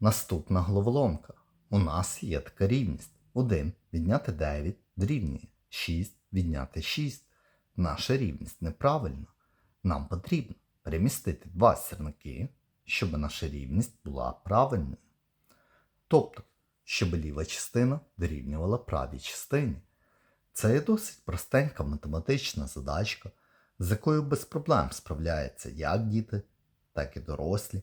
Наступна головоломка. У нас є така рівність. 1 відняти 9 дорівнює 6 відняти 6. Наша рівність неправильна. Нам потрібно перемістити два сірники, щоб наша рівність була правильною. Тобто, щоб ліва частина дорівнювала правій частині. Це є досить простенька математична задачка, з якою без проблем справляються як діти, так і дорослі.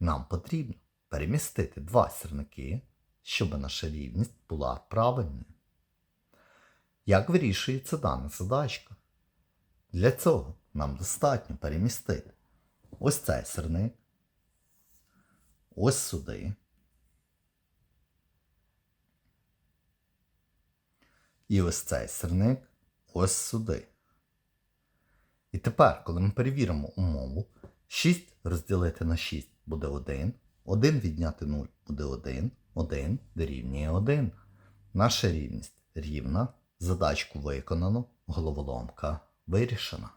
Нам потрібно перемістити два сірники, щоб наша рівність була правильною. Як вирішується дана задачка? Для цього нам достатньо перемістити ось цей сирник, ось сюди. І ось цей сирник ось сюди. І тепер, коли ми перевіримо умову, 6 розділити на 6 буде 1, 1 відняти 0 буде 1, 1 дорівнює 1. Наша рівність рівна, задачку виконано, головоломка вирішена.